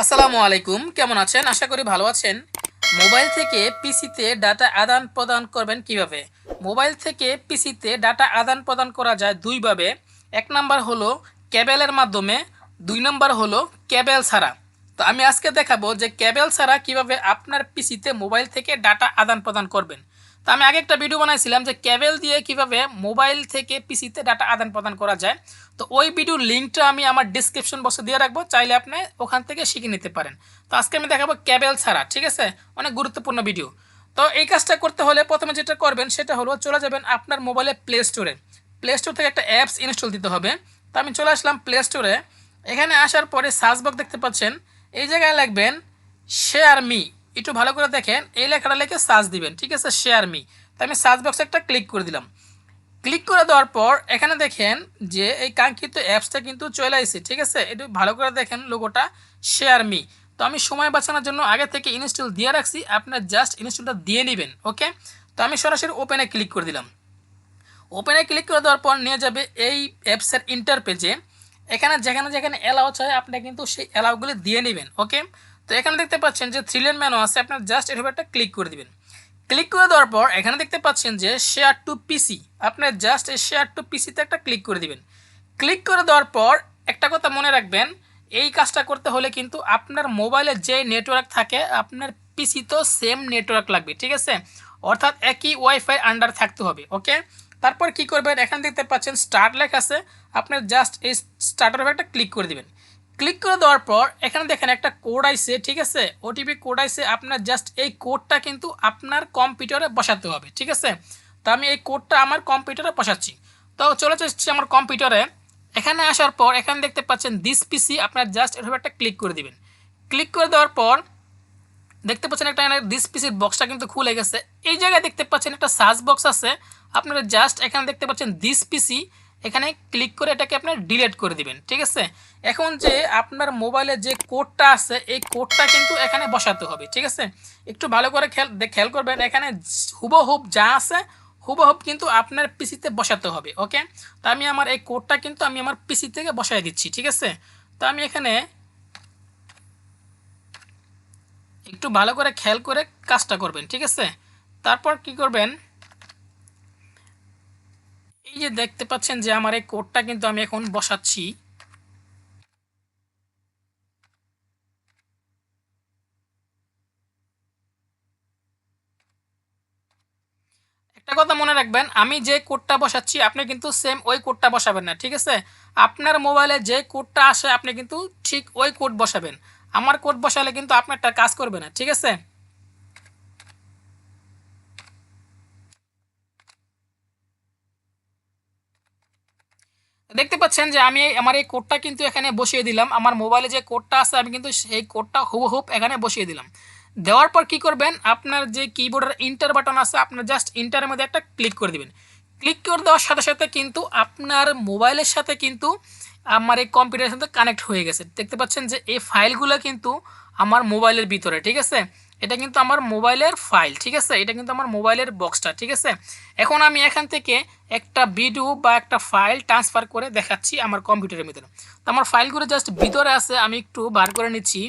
আসসালামু আলাইকুম, কেমন আছেন? আশা করি ভালো আছেন। মোবাইল থেকে পিসিতে ডাটা আদান প্রদান করবেন কীভাবে? মোবাইল থেকে পিসিতে ডাটা আদান প্রদান করা যায় দুইভাবে। এক নাম্বার হলো ক্যাবেলের মাধ্যমে, দুই নাম্বার হলো ক্যাবেল ছাড়া। তো আমি আজকে দেখাবো যে ক্যাবেল ছাড়া কীভাবে আপনার পিসিতে মোবাইল থেকে ডাটা আদান প্রদান করবেন। তো আমি আগে একটা ভিডিও বানাইছিলাম যে ক্যাবেল দিয়ে কীভাবে মোবাইল থেকে পিসিতে ডাটা আদান প্রদান করা যায়। তো ওই ভিডিওর লিঙ্কটা আমি আমার ডিসক্রিপশন বক্সে দিয়ে রাখব, চাইলে আপনি ওখান থেকে শিখে নিতে পারেন। তো আজকে আমি দেখাবো ক্যাবেল ছাড়া, ঠিক আছে? অনেক গুরুত্বপূর্ণ ভিডিও তো এই কাজটা করতে হলে প্রথমে যেটা করবেন, সেটা হলো চলে যাবেন আপনার মোবাইলে প্লে স্টোরে প্লে স্টোর থেকে একটা অ্যাপস ইনস্টল দিতে হবে। তো আমি চলে আসলাম প্লে স্টোরে এখানে আসার পরে সার্চ দেখতে পাচ্ছেন। এই জায়গায় লিখবেন শেয়ার মি একটু ভালো করে দেখেন, এই লেখাটা লেখে সার্চ দিবেন, ঠিক আছে শেয়ার মি তো আমি সার্চ বক্সে একটা ক্লিক করে দিলাম। ক্লিক করে দেওয়ার পর এখানে দেখেন যে এই কাঙ্ক্ষিত অ্যাপসটা কিন্তু চলে আসছে ঠিক আছে? একটু ভালো করে দেখেন লোগোটা শেয়ার মি তো আমি সময় বাঁচানোর জন্য আগে থেকে ইনস্টল দিয়ে রাখছি, আপনার জাস্ট ইনস্টলটা দিয়ে নেবেন ওকে তো আমি সরাসরি ওপেনে ক্লিক করে দিলাম। ওপেনে ক্লিক করে দেওয়ার পর নিয়ে যাবে এই অ্যাপসের ইন্টার পেজে এখানে যেখানে যেখানে অ্যালাউ চাই আপনি কিন্তু সেই অ্যালাউগুলি দিয়ে নেবেন ওকে তো এখানে দেখতে পাচ্ছেন যে থ্রি লেন ম্যানও আছে, আপনার জাস্ট এর একটা ক্লিক করে দিবেন। ক্লিক করে দেওয়ার পর এখানে দেখতে পাচ্ছেন যে শেয়ার টু পিসি আপনার জাস্ট এই শেয়ার টু পিসিতে একটা ক্লিক করে দিবেন। ক্লিক করে দেওয়ার পর একটা কথা মনে রাখবেন, এই কাজটা করতে হলে কিন্তু আপনার মোবাইলে যে নেটওয়ার্ক থাকে, আপনার পিসি তো সেম নেটওয়ার্ক লাগবে, ঠিক আছে? অর্থাৎ একই ওয়াইফাই আন্ডার থাকতে হবে ওকে তারপর কি করবেন, এখানে দেখতে পাচ্ছেন স্টার্ট লেখ আছে, আপনার জাস্ট এই স্টার্টার একটা ক্লিক করে দিবেন। ক্লিক করে দেওয়ার পর এখানে দেখেন একটা কোড আইছে, ঠিক আছে? ওটিপি কোড আইছে, আপনার জাস্ট এই কোডটা কিন্তু আপনার কম্পিউটারে বসাতে হবে, ঠিক আছে? তো আমি এই কোডটা আমার কম্পিউটারে বসাচ্ছি। তো চলে যাচ্ছি আমার কম্পিউটারে। এখানে আসার পর এখানে দেখতে পাচ্ছেন দিস পিসি আপনার জাস্ট এভাবে একটা ক্লিক করে দিবেন। ক্লিক করে দেওয়ার পর দেখতে পাচ্ছেন একটা দিস পিসির বক্সটা কিন্তু খুলে গেছে। এই জায়গায় দেখতে পাচ্ছেন একটা সার্চ বক্স আছে। আপনারা জাস্ট এখানে দেখতে পাচ্ছেন দিস পিসি এখানে ক্লিক করে এটাকে আপনার ডিলিট করে দিবেন, ঠিক আছে? এখন যে আপনার মোবাইলে যে কোডটা আছে, এই কোডটা কিন্তু এখানে বসাতে হবে, ঠিক আছে? একটু ভালো করে খেয়াল খেয়াল করবেন, এখানে হুবহুব যা আছে হুবহুব কিন্তু আপনার পিসিতে বসাতে হবে ওকে তা আমি আমার এই কোডটা কিন্তু আমি আমার পিসি থেকে বসাই দিচ্ছি, ঠিক আছে? তো আমি এখানে একটু ভালো করে খেয়াল করে কাজটা করবেন, ঠিক আছে? তারপর কি করবেন? যে দেখতে পাচ্ছেন যে আমার এই কোডটা কিন্তু আমি এখন বসাচ্ছি। একটা কথা মনে রাখবেন, আমি যে কোডটা বসাচ্ছি, আপনি কিন্তু সেম ওই কোডটা বসাবেন না, ঠিক আছে? আপনার মোবাইলে যে কোডটা আসে, আপনি কিন্তু ঠিক ওই কোড বসাবেন। আমার কোড বসালে কিন্তু আপনারটা কাজ করবে না, ঠিক আছে? দেখতে পাচ্ছেন যে আমি আমার এই কোডটা কিন্তু এখানে বসিয়ে দিলাম। আমার মোবাইলে যে কোডটা আছে, আমি কিন্তু সেই কোডটা হুবহুব এখানে বসিয়ে দিলাম। দেওয়ার পর কি করবেন? আপনার যে কিবোর্ডের ইন্টার বাটন আছে, আপনার জাস্ট ইন্টারের মধ্যে একটা ক্লিক করে দিবেন। ক্লিক করে দেওয়ার সাথে সাথে কিন্তু আপনার মোবাইলের সাথে কিন্তু আমার এই কম্পিউটারের সাথে কানেক্ট হয়ে গেছে। দেখতে পাচ্ছেন যে এই ফাইলগুলো কিন্তু আমার মোবাইলের ভিতরে, ঠিক আছে? এটা কিন্তু আমার মোবাইলের ফাইল, ঠিক আছে? এটা কিন্তু আমার মোবাইলের বক্সটা, ঠিক আছে? এখন আমি এখান থেকে একটা ভিডিও বা একটা ফাইল ট্রান্সফার করে দেখাচ্ছি আমার কম্পিউটারের ভিতরে। তো আমার ফাইলগুলো জাস্ট ভিতরে আছে, আমি একটু বার করে নিচ্ছি।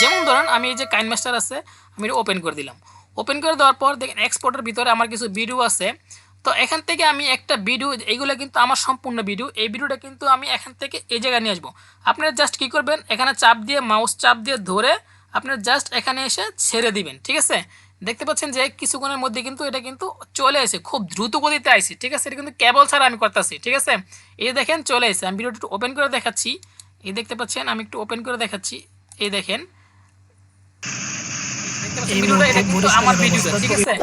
যেমন ধরুন, আমি এই যে কাইন মাস্টার আছে, আমি এটা ওপেন করে দিলাম। ওপেন করে দেওয়ার পর দেখেন, এক্সপোর্টের ভিতরে আমার কিছু ভিডিও আছে। তো এখান থেকে আমি একটা ভিডিও, এইগুলো কিন্তু আমার সম্পূর্ণ ভিডিও। এই ভিডিওটা কিন্তু আমি এখান থেকে এই জায়গায় নিয়ে আসব। আপনারা জাস্ট কী করবেন, এখানে চাপ দিয়ে, মাউস চাপ দিয়ে ধরে আপনার জাস্ট এখানে এসে ছেড়ে দিবেন ঠিক আছে? দেখতে পাচ্ছেন যে কিছুক্ষণের মধ্যে কিন্তু এটা কিন্তু চলে এসে খুব দ্রুত গতিতে আইসি ঠিক আছে? এটা কিন্তু কেবল ছাড়া আমি করতেছি ঠিক আছে? এই দেখেন চলে এসে আমি ভিডিওটা একটু ওপেন করে দেখাচ্ছি। এই দেখতে পাচ্ছেন আমি একটু ওপেন করে দেখাচ্ছি। এই দেখেন। ভিডিওটা এটা কিন্তু আমার ভিডিও ঠিক আছে?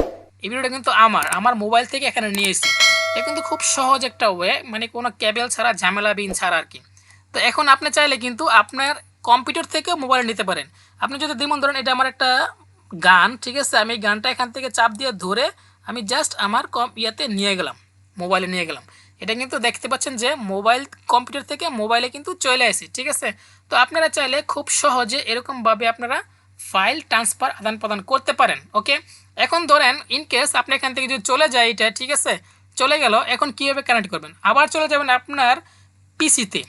এই ভিডিওটা কিন্তু আমার আমার মোবাইল থেকে এখানে নিয়ে এসেছি। এটা কিন্তু খুব সহজ একটা ওয়ে মানে কোনো কেবল ছাড়া ঝামেলা বিন ছাড়া আর কি। তো এখন আপনি চাইলে কিন্তু আপনার কম্পিউটার থেকেও মোবাইলে নিতে পারেন। আপনি যদি যেমন ধরেন এটা আমার একটা গান, ঠিক আছে? আমি গানটা এখান থেকে চাপ দিয়ে ধরে আমি জাস্ট আমার কম ইয়াতে নিয়ে গেলাম, মোবাইলে নিয়ে গেলাম। এটা কিন্তু দেখতে পাচ্ছেন যে মোবাইল, কম্পিউটার থেকে মোবাইলে কিন্তু চলে আসে, ঠিক আছে? তো আপনারা চাইলে খুব সহজে এরকমভাবে আপনারা ফাইল ট্রান্সফার আদান প্রদান করতে পারেন, ওকে? এখন ধরেন ইন কেস আপনি এখান থেকে যদি চলে যায় এটা, ঠিক আছে? চলে গেল, এখন কীভাবে কানেক্ট করবেন? আবার চলে যাবেন আপনার পিসিতে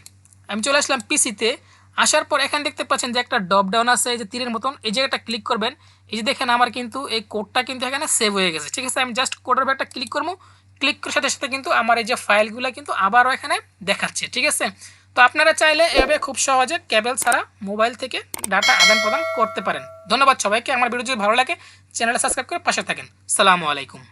আমি চলে আসলাম পিসিতে আসার পর এখানে দেখতে পাচ্ছেন যে একটা ডপ ডাউন আছে, এই যে তীরের মতন। এই জায়গাটা ক্লিক করবেন। এই যে দেখেন আমার কিন্তু এই কোডটা কিন্তু এখানে সেভ হয়ে গেছে। ঠিক আছে, আমি জাস্ট কোডের একটা ক্লিক করব। ক্লিক করার সাথে সাথে কিন্তু আমার এই যে ফাইলগুলো কিন্তু আবারও এখানে দেখাচ্ছে। ঠিক আছে? তো আপনারা চাইলে এভাবে খুব সহজে কেবল ছাড়া মোবাইল থেকে ডাটা আদান প্রদান করতে পারেন। ধন্যবাদ সবাইকে। আমার ভিডিও যদি ভালো লাগে, চ্যানেলটা সাবস্ক্রাইব করে পাশে থাকেন। সালামু আলাইকুম।